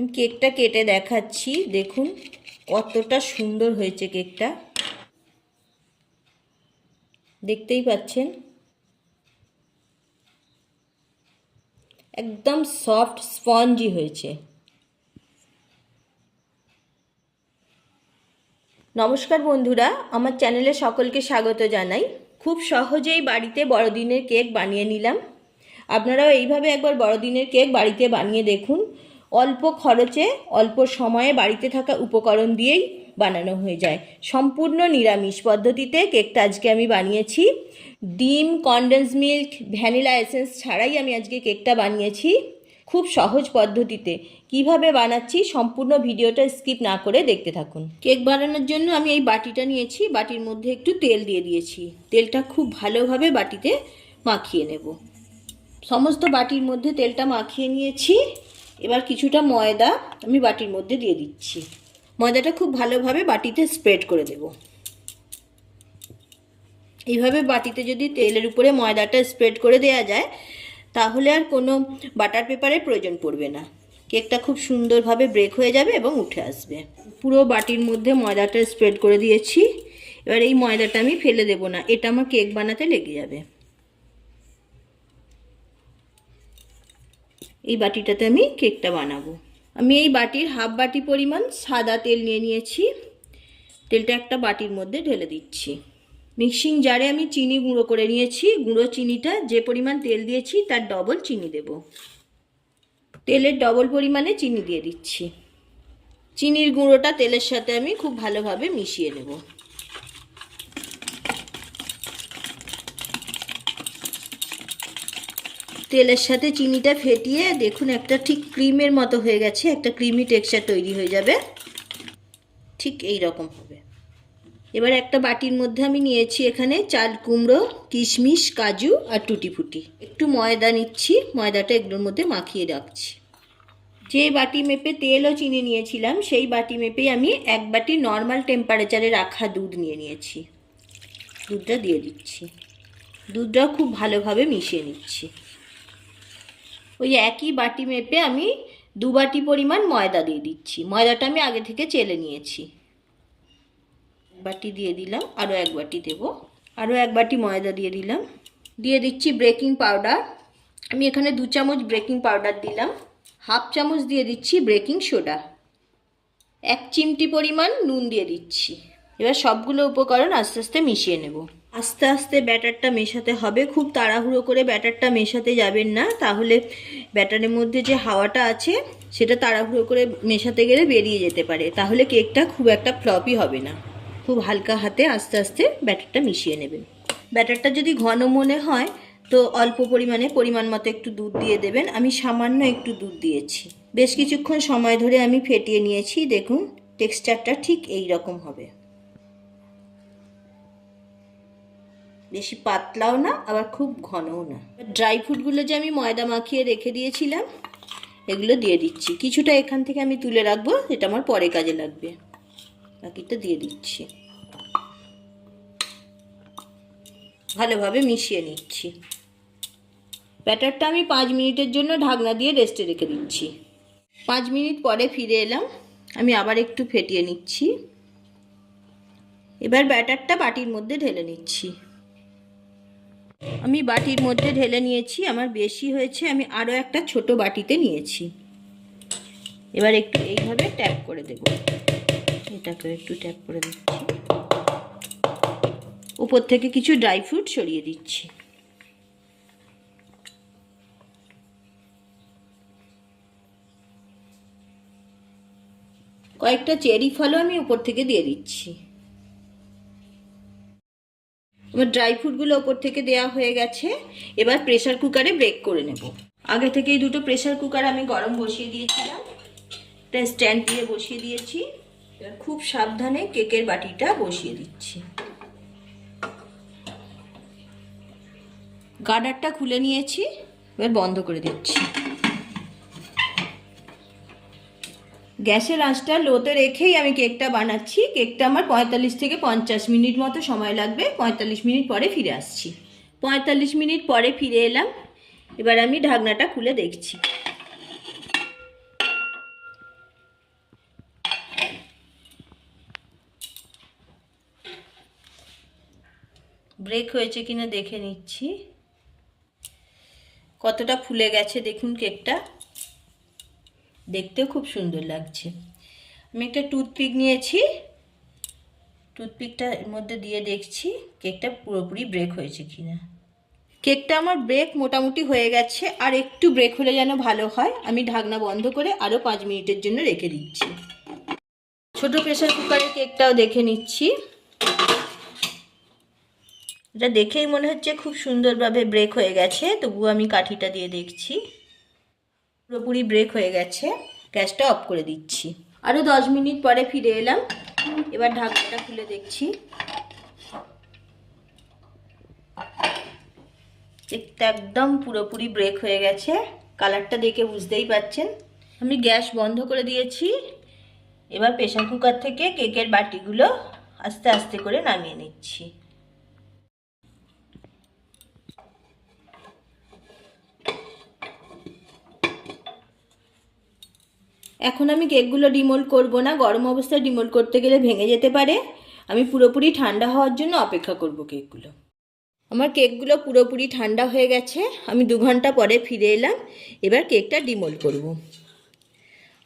আমি কেকটা কেটে দেখাচ্ছি। দেখুন, কতটা সুন্দর হয়েছে কেকটা। দেখতেই পাচ্ছেন? একদম সফট স্পঞ্জি হয়েছে। নমস্কার বন্ধুরা, আমার চ্যানেলে সকলকে স্বাগত জানাই। খুব সহজেই বাড়িতে বড়দিনের কেক বানিয়ে নিলাম। আপনারাও এইভাবে একবার বড়দিনের কেক বাড়িতে বানিয়ে দেখুন। অল্প খরচে, অল্প সময়ে বাড়িতে থাকা উপকরণ দিয়েই বানানো হয়ে যায়। সম্পূর্ণ নিরামিষ পদ্ধতিতে কেকটা আজকে আমি বানিয়েছি। ডিম কন্ডেন্স মিল্ক ভ্যানিলা এসেন্স ছাড়াই আমি আজকে কেকটা বানিয়েছি খুব সহজ পদ্ধতিতে। কীভাবে বানাচ্ছি সম্পূর্ণ ভিডিওটা স্কিপ না করে দেখতে থাকুন। কেক বানানোর জন্য আমি এই বাটিটা নিয়েছি। বাটির মধ্যে একটু তেল দিয়ে দিয়েছি। তেলটা খুব ভালোভাবে বাটিতে মাখিয়ে নেব। সমস্ত বাটির মধ্যে তেলটা মাখিয়ে নিয়েছি। এবার কিছুটা ময়দা আমি বাটির মধ্যে দিয়ে দিচ্ছি। ময়দাটা খুব ভালোভাবে বাটিতে স্প্রেড করে দেব। এইভাবে বাটিতে যদি তেলের উপরে ময়দাটা স্প্রেড করে দেওয়া যায়, তাহলে আর কোনো বাটার পেপারের প্রয়োজন পড়বে না। কেকটা খুব সুন্দরভাবে ব্রেক হয়ে যাবে এবং উঠে আসবে। পুরো বাটির মধ্যে ময়দাটা স্প্রেড করে দিয়েছি। এবার এই ময়দাটা আমি ফেলে দেব না। এটা আমার কেক বানাতে লেগে যাবে। এই বাটিটাতে আমি কেকটা বানাবো। আমি এই বাটির হাফ বাটি পরিমাণ সাদা তেল নিয়ে নিয়েছি। তেলটা একটা বাটির মধ্যে ঢেলে দিচ্ছি। মিক্সিং জারে আমি চিনি গুঁড়ো করে নিয়েছি। গুঁড়ো চিনিটা যে পরিমাণ তেল দিয়েছি তার ডবল চিনি দেব। তেলের ডবল পরিমাণে চিনি দিয়ে দিচ্ছি। চিনির গুঁড়োটা তেলের সাথে আমি খুব ভালোভাবে মিশিয়ে নেব। তেলের সাথে চিনিটা ফেটিয়ে দেখুন, একটা ঠিক ক্রিমের মতো হয়ে গেছে, একটা ক্রিমি টেক্সচার তৈরি হয়ে যাবে। ঠিক এই রকম হবে। এবার একটা বাটির মধ্যে আমি নিয়েছি এখানে চাল কুমড়ো, কিশমিশ, কাজু আর টুটি ফুটি একটু ময়দা নিচ্ছি, ময়দাটা এগুলোর মধ্যে মাখিয়ে রাখছি। যে বাটি মেপে তেল ও চিনি নিয়েছিলাম, সেই বাটি মেপেই আমি এক বাটি নর্মাল টেম্পারেচারে রাখা দুধ নিয়ে নিয়েছি। দুধটা দিয়ে দিচ্ছি। দুধটাও খুব ভালোভাবে মিশিয়ে নিচ্ছি। ওই একই বাটি মেপে আমি দু বাটি পরিমাণ ময়দা দিয়ে দিচ্ছি। ময়দাটা আমি আগে থেকে চেলে নিয়েছি। বাটি দিয়ে দিলাম, আরও এক বাটি দেব। আরও এক বাটি ময়দা দিয়ে দিলাম। দিয়ে দিচ্ছি ব্রেকিং পাউডার। আমি এখানে দু চামচ ব্রেকিং পাউডার দিলাম। হাফ চামচ দিয়ে দিচ্ছি ব্রেকিং সোডা। এক চিমটি পরিমাণ নুন দিয়ে দিচ্ছি। এবার সবগুলো উপকরণ আস্তে আস্তে মিশিয়ে নেব। আস্তে আস্তে ব্যাটারটা মেশাতে হবে। খুব তাড়াহুড়ো করে ব্যাটারটা মেশাতে যাবেন না। তাহলে ব্যাটারের মধ্যে যে হাওয়াটা আছে, সেটা তাড়াহুড়ো করে মেশাতে গেলে বেরিয়ে যেতে পারে। তাহলে কেকটা খুব একটা ফ্লপই হবে না। খুব হালকা হাতে আস্তে আস্তে ব্যাটারটা মিশিয়ে নেবেন। ব্যাটারটা যদি ঘন মনে হয়, তো অল্প পরিমাণে, পরিমাণ মতো একটু দুধ দিয়ে দেবেন। আমি সামান্য একটু দুধ দিয়েছি। বেশ কিছুক্ষণ সময় ধরে আমি ফেটিয়ে নিয়েছি। দেখুন টেক্সচারটা ঠিক এই রকম হবে। বেশি পাতলাও না, আবার খুব ঘনও না। ড্রাই ফ্রুটগুলো যে আমি ময়দা মাখিয়ে রেখে দিয়েছিলাম, এগুলো দিয়ে দিচ্ছি। কিছুটা এখান থেকে আমি তুলে রাখব, এটা আমার পরে কাজে লাগবে। বাকিটা দিয়ে দিচ্ছি। ভালোভাবে মিশিয়ে নিচ্ছি। ব্যাটারটা আমি পাঁচ মিনিটের জন্য ঢাকনা দিয়ে রেস্টে রেখে দিচ্ছি। পাঁচ মিনিট পরে ফিরে এলাম। আমি আবার একটু ফেটিয়ে নিচ্ছি। এবার ব্যাটারটা বাটির মধ্যে ঢেলে নিচ্ছি। আমি বাটির মধ্যে ঢেলে নিয়েছি, আমার বেশি হয়েছে, আমি আরও একটা ছোট বাটিতে নিয়েছি। এবার একটু এইভাবে ট্যাপ করে দেব। এটাকে একটু ট্যাপ করে দিচ্ছি। উপর থেকে কিছু ড্রাই ফ্রুট সরিয়ে দিচ্ছি। কয়েকটা চেরি ফলও আমি উপর থেকে দিয়ে দিচ্ছি। আমার ড্রাই ফ্রুটগুলো ওপর থেকে দেওয়া হয়ে গেছে, এবার প্রেশার কুকারে ব্রেক করে নেব। আগে থেকেই দুটো প্রেশার কুকার আমি গরম বসিয়ে দিয়েছিলাম, একটা স্ট্যান্ড দিয়ে বসিয়ে দিয়েছি, এবার খুব সাবধানে কেকের বাটিটা বসিয়ে দিচ্ছি। গার্ডারটা খুলে নিয়েছি, এবার বন্ধ করে দিচ্ছি। গ্যাসের আঁচটা লোতে রেখেই আমি কেকটা বানাচ্ছি। কেকটা আমার পঁয়তাল্লিশ থেকে পঞ্চাশ মিনিট মতো সময় লাগবে। পঁয়তাল্লিশ মিনিট পরে ফিরে আসছি। পঁয়তাল্লিশ মিনিট পরে ফিরে এলাম। এবার আমি ঢাকনাটা খুলে দেখছি। ব্রেক হয়েছে কিনা দেখে নিচ্ছি। কতটা ফুলে গেছে দেখুন কেকটা। দেখতেও খুব সুন্দর লাগছে। আমি একটা টুথপিক নিয়েছি। টুথপিকটা এর মধ্যে দিয়ে দেখছি কেকটা পুরোপুরি ব্রেক হয়েছে কিনা। কেকটা আমার ব্রেক মোটামুটি হয়ে গেছে, আর একটু ব্রেক হলে যেন ভালো হয়, আমি ঢাকনা বন্ধ করে আরও পাঁচ মিনিটের জন্য রেখে দিচ্ছি। ছোট প্রেশার কুকারের কেকটাও দেখে নিচ্ছি। এটা দেখেই মনে হচ্ছে খুব সুন্দরভাবে ব্রেক হয়ে গেছে, তবুও আমি কাঠিটা দিয়ে দেখছি। পুরোপুরি ব্রেক হয়ে গেছে। গ্যাসটা অফ করে দিচ্ছি। আরও দশ মিনিট পরে ফিরে এলাম। এবার ঢাকনাটা খুলে দেখছি। একদম পুরোপুরি ব্রেক হয়ে গেছে। কালারটা দেখে বুঝতেই পাচ্ছেন। আমি গ্যাস বন্ধ করে দিয়েছি। এবার প্রেশার কুকার থেকে কেকের বাটিগুলো আস্তে আস্তে করে নামিয়ে নিচ্ছি। এখন আমি কেকগুলো ডিমোল্ড করব না, গরম অবস্থায় ডিমোল্ড করতে গেলে ভেঙে যেতে পারে। আমি পুরোপুরি ঠান্ডা হওয়ার জন্য অপেক্ষা করব কেকগুলো। আমার কেকগুলো পুরোপুরি ঠান্ডা হয়ে গেছে, আমি দু ঘণ্টা পরে ফিরে এলাম, এবার কেকটা ডিমোল্ড করব।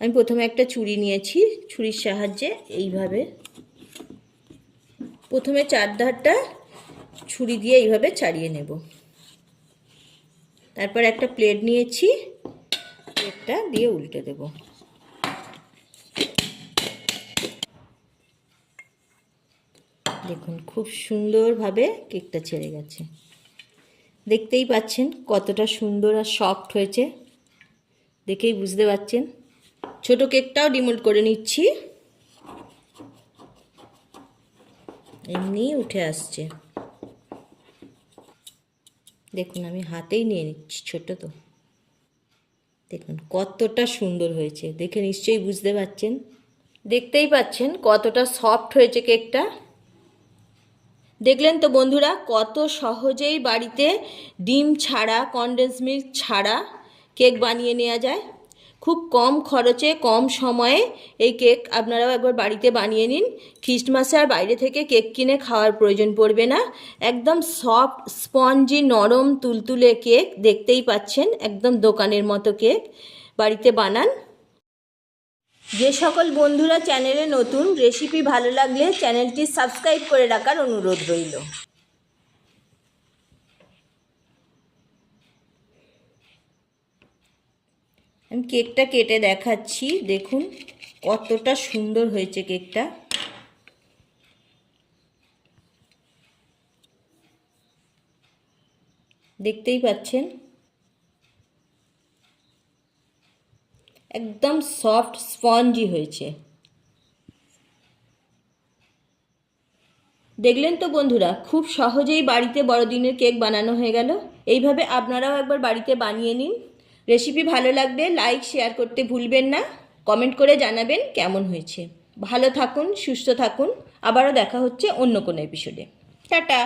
আমি প্রথমে একটা ছুরি নিয়েছি, ছুরির সাহায্যে এইভাবে। প্রথমে চারধারটা ছুরি দিয়ে এইভাবে ছাড়িয়ে নেব। তারপর একটা প্লেট নিয়েছি, প্লেটটা দিয়ে উল্টে দেবো। দেখুন, খুব সুন্দরভাবে কেকটা ছেড়ে গেছে। দেখতেই পাচ্ছেন কতটা সুন্দর আর সফট হয়েছে। দেখেই বুঝতে পাচ্ছেন। ছোট কেকটাও ডিমোল্ড করে নিচ্ছি। এমনিই উঠে আসছে। দেখুন, আমি হাতেই নিয়ে নিচ্ছি ছোট তো। দেখুন, কতটা সুন্দর হয়েছে। দেখে নিশ্চয়ই বুঝতে পাচ্ছেন। দেখতেই পাচ্ছেন কতটা সফট হয়েছে কেকটা। দেখলেন তো বন্ধুরা, কত সহজেই বাড়িতে ডিম ছাড়া কনডেন্স মিল্ক ছাড়া কেক বানিয়ে নেওয়া যায়। খুব কম খরচে, কম সময়ে এই কেক আপনারাও একবার বাড়িতে বানিয়ে নিন। খ্রিস্টমাসে আর বাইরে থেকে কেক কিনে খাওয়ার প্রয়োজন পড়বে না। একদম সফট স্পঞ্জি নরম, তুলতুলে কেক দেখতেই পাচ্ছেন, একদম দোকানের মতো কেক বাড়িতে বানান। যে সকল বন্ধুরা চ্যানেলে নতুন, রেসিপি ভালো লাগলে চ্যানেলটি সাবস্ক্রাইব করে রাখার অনুরোধ রইল। আমি কেকটা কেটে দেখাচ্ছি, দেখুন কতটা সুন্দর হয়েছে কেকটা। দেখতেই পাচ্ছেন? একদম সফট স্পঞ্জি হয়েছে। দেখলেন তো বন্ধুরা, খুব সহজেই বাড়িতে বড়দিনের কেক বানানো হয়ে গেল। এইভাবে আপনারাও একবার বাড়িতে বানিয়ে নিন। রেসিপি ভালো লাগলে লাইক শেয়ার করতে ভুলবেন না। কমেন্ট করে জানাবেন কেমন হয়েছে। ভালো থাকুন, সুস্থ থাকুন। আবারও দেখা হচ্ছে অন্য কোনো এপিসোডে টাটা!